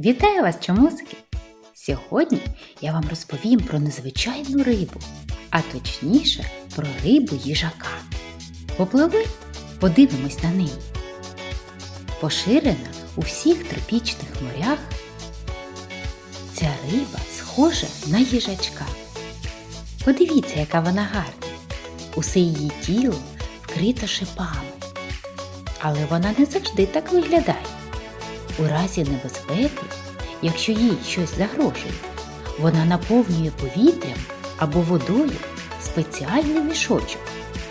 Вітаю вас, чомусики! Сьогодні я вам розповім про незвичайну рибу, а точніше про рибу їжака. Попливи, подивимось на неї. Поширена у всіх тропічних морях. Ця риба схожа на їжачка. Подивіться, яка вона гарна. Усе її тіло вкрито шипами. Але вона не завжди так виглядає. У разі небезпеки, якщо їй щось загрожує, вона наповнює повітрям або водою спеціальний мішочок,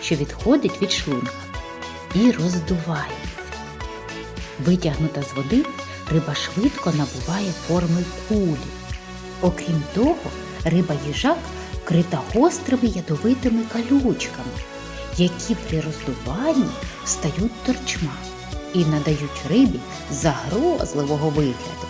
що відходить від шлунка і роздувається. Витягнута з води, риба швидко набуває форми кулі. Окрім того, риба їжак вкрита гострими ядовитими калючками, які при роздуванні стають торчма і надають рибі загрозливого вигляду.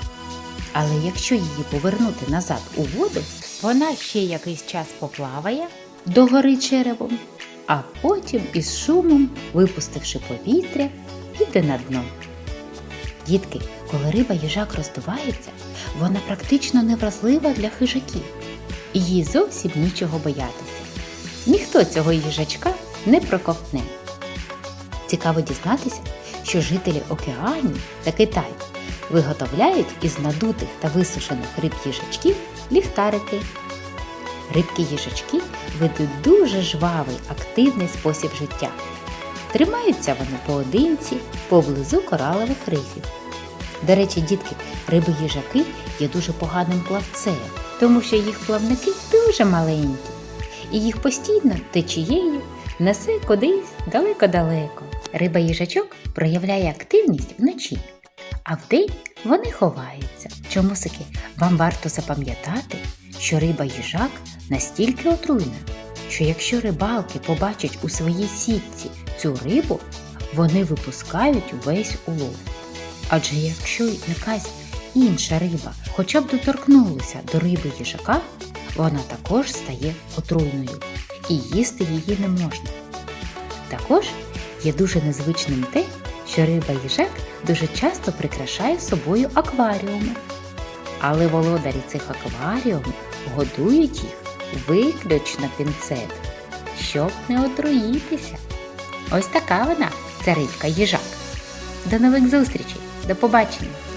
Але якщо її повернути назад у воду, вона ще якийсь час поплаває догори черевом, а потім із шумом, випустивши повітря, піде на дно. Дітки, коли риба їжак роздувається, вона практично невразлива для хижаків, і їй зовсім нічого боятися. Ніхто цього їжачка не проковтне. Цікаво дізнатися, що жителі океанів та Китаю виготовляють із надутих та висушених риб їжачків ліхтарики. Рибки їжачки ведуть дуже жвавий, активний спосіб життя. Тримаються вони поодинці поблизу коралових рифів. До речі, дітки, риби їжаки є дуже поганим плавцем, тому що їх плавники дуже маленькі, і їх постійно течією несе кудись далеко-далеко. Риба їжачок проявляє активність вночі, а вдень вони ховаються. Чому Чомусики, вам варто запам'ятати, що риба їжак настільки отруйна, що якщо рибалки побачать у своїй сітці цю рибу, вони випускають весь улов. Адже якщо якась інша риба хоча б доторкнулася до риби їжака, вона також стає отруйною і їсти її не можна. Також є дуже незвичним те, що риба їжак дуже часто прикрашає собою акваріуми. Але володарі цих акваріумів годують їх виключно пінцет, щоб не отруїтися. Ось така вона, ця рибка їжак. До нових зустрічей, до побачення!